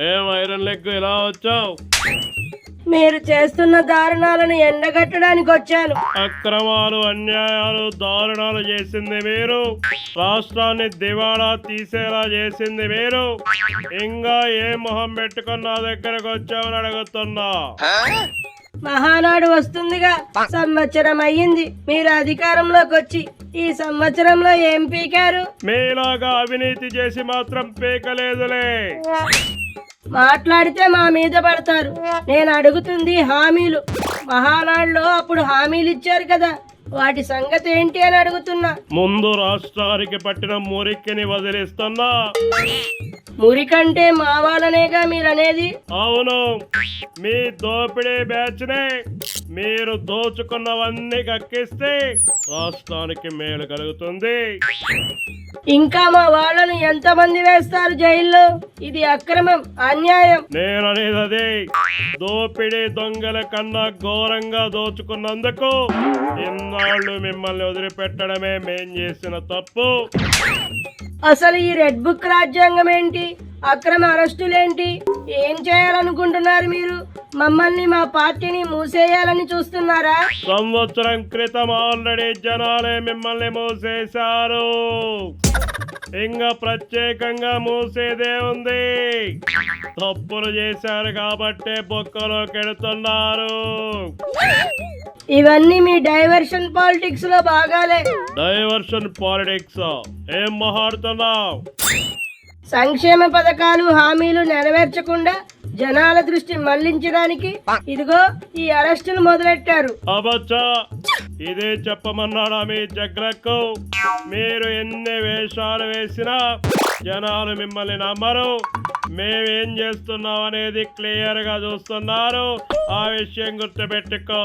ఏం iron leg ఇలా వచ్చావు? మీరు చేస్తున్న దారుణాలను ఎండగట్టడానికి వచ్చాను. అక్రమాలు అన్యాయాలు దారుణాలు చేసింది మీరు. రాష్ట్రాన్ని దివాళా తీసేలా చేసింది మీరు. ఇంకా ఏ మొహం పెట్టుకుని నా దగ్గరకు వచ్చామని అడుగుతున్నా. మహానాడు వస్తుందిగా. సంవత్సరం అయ్యింది. మీరు అధికారంలోకి వచ్చి ఈ సంవత్సరంలో ఏం పీకారు? మీలాగా అవినీతి చేసి మాత్రం పీకలేదులే. మాట్లాడితే మా మీద పడతారు. నేను అడుగుతుంది హామీలు. మహానాడులో అప్పుడు హామీలు ఇచ్చారు కదా. వాటి సంగతి ఏంటి అని అడుగుతున్నా. ముందు రాష్ట్రానికి పట్టిన మురికిని వదిలిస్తున్నా. మురికంటే మా వాళ్ళనేగా మీరు అనేది అవును. మీ దోపిడీ బ్యాచ్నే మీరు దోచుకున్నవన్నీ కక్కిస్తే రాష్ట్రానికి మేలు కలుగుతుంది. ఇంకా మా వాళ్ళను ఎంతమంది వేస్తారు జైల్లో? ఇది అక్రమం అన్యాయం. నేను అనేది అదే. దోపిడీ దొంగల కన్నా ఘోరంగా దోచుకున్నందుకు ఇన్నాళ్ళు మిమ్మల్ని వదిలిపెట్టడమే మేం చేసిన తప్పు. అసలు ఈ రెడ్ బుక్ రాజ్యాంగం ఏంటి? అక్రమ అరెస్టులేంటి? ఏం చేయాలనుకుంటున్నారు మీరు? మమ్మల్ని మా పార్టీని మూసేయాలని చూస్తున్నారా? సంవత్సరం క్రితం ఆల్రెడీ జనాలే మిమ్మల్ని మూసేశారు. ఇంకా ప్రత్యేకంగా మూసేదే ఉంది. తప్పులు చేశారు కాబట్టే బొక్కలో కెడుతున్నారు. ఇవన్నీ మీ డైవర్షన్ పాలిటిక్స్లో భాగాలే. డైవర్షన్ పాలిటిక్స్ ఏం మాట్లాడుతున్నావు? సంక్షేమ పథకాలు హామీలు నెరవేర్చకుండా జనాల దృష్టి మళ్ళించడానికి ఇదిగో ఈ అరెస్టులు మొదలెట్టారు. ఇదే చెప్పమన్నాడా మీ జగ్రకు మీరు ఎన్ని వేషాలు వేసినా జనాలు మిమ్మల్ని నమ్మరు. మేమేం చేస్తున్నాం అనేది క్లియర్గా చూస్తున్నారు. ఆ విషయం గుర్తుపెట్టుకో.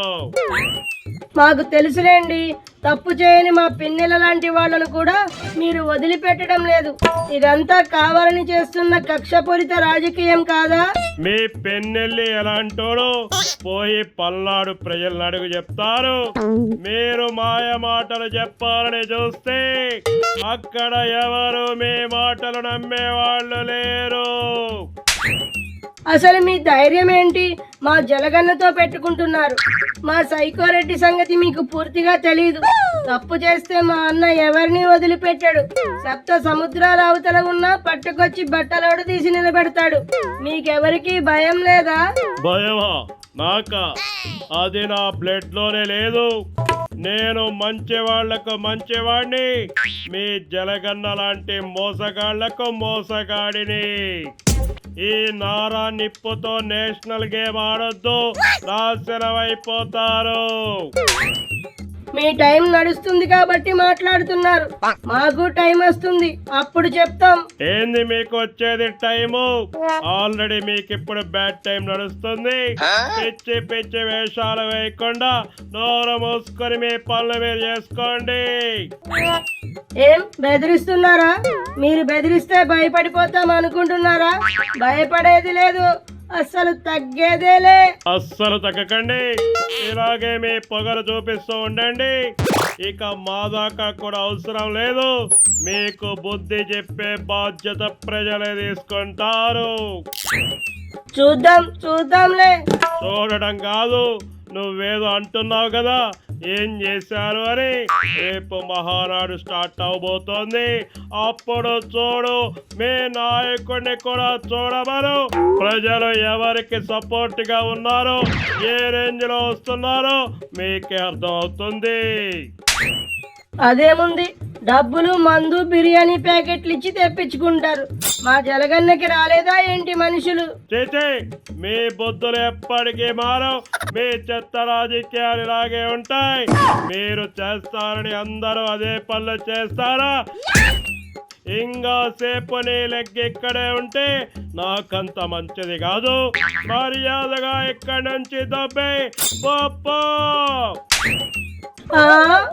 మాకు తెలుసులేండి. తప్పు చేయని మా పిన్నెల లాంటి వాళ్ళను కూడా మీరు వదిలిపెట్టడం లేదు. ఇదంతా కావాలని చేస్తున్న కక్షపూరిత రాజకీయం కాదా? మీ పెన్నెల్లి ఎలాంటోడు పోయి పల్నాడు ప్రజలను అడుగు చెప్తారు. మీరు మాయ మాటలు చెప్పాలని చూస్తే అక్కడ ఎవరు మీ మాటలు నమ్మే వాళ్ళు లేరు. అసలు మీ ధైర్యం ఏంటి? మా జలగన్నతో పెట్టుకుంటున్నారు. మా సైకోరెడ్డి సంగతి మీకు పూర్తిగా తెలియదు తప్పు చేస్తే మా అన్న ఎవరిని వదిలిపెట్టాడు? సప్త సముద్రాల అవతల ఉన్నా పట్టుకొచ్చి బట్టలోడు తీసి నిలబెడతాడు. మీకెవరికి భయం లేదా? భయమా? నాక? అది నా బ్లడ్లోనే లేదు. నేను మంచివాళ్ళకు మంచివాడిని మీ జలగన్న లాంటి మోసగాళ్ళకు మోసగాడిని. ఈ నారా నిప్పుతో నేషనల్ గేమ్ ఆడొద్దు. నాశనం అయిపోతారు మీ టైం నడుస్తుంది కాబట్టి మాట్లాడుతున్నారు. మాకు టైం వస్తుంది. అప్పుడు చెప్తాం. ఏంది మీకు వచ్చేది టైము? ఆల్రెడీ మీకు ఇప్పుడు బ్యాడ్ టైం నడుస్తుంది. పిచ్చి పిచ్చి వేషాలు వేయకుండా నోరు మూసుకొని మీ పనులు మీరు చేసుకోండి. ఏం బెదిరిస్తున్నారా? మీరు బెదిరిస్తే భయపడిపోతాం అనుకుంటున్నారా? భయపడేది లేదు. అస్సలు తగ్గేదేలే. అస్సలు తగ్గకండి. ఇలాగే మీ పొగరు చూపిస్తూ ఉండండి. ఇక మా దాకా కూడా అవసరం లేదు. మీకు బుద్ధి చెప్పే బాధ్యత ప్రజలే తీసుకుంటారు. చూద్దాం చూద్దాంలే. చూడడం కాదు నువ్వేదో అంటున్నావు కదా. ఏం చేశారు అని రేపు మహానాడు స్టార్ట్ అవబోతోంది. అప్పుడు చూడు మీ నాయకుడిని కూడా చూడమను. ప్రజలు ఎవరికి సపోర్ట్గా ఉన్నారో? ఏ రేంజ్లో వస్తున్నారో? మీకే అర్థం అవుతుంది అదేముంది? డబ్బులు మందు బిర్యానీ ప్యాకెట్లు ఇచ్చి తెప్పించుకుంటారు. మా జలగన్నకి రాలేదా ఏంటి మనుషులు? చేచే మీ బుద్ధులు ఎప్పటికీ మారవు. మీ చెత్త రాజకీయాలు ఇలాగే ఉంటాయి. మీరు చేస్తారని అందరూ అదే పనులు చేస్తారా? ఇంకా సేపు నీ లెగ్ ఇక్కడే ఉంటే నాకంత మంచిది కాదు. మర్యాదగా ఇక్కడి నుంచి దబ్బే. పో. ఆ?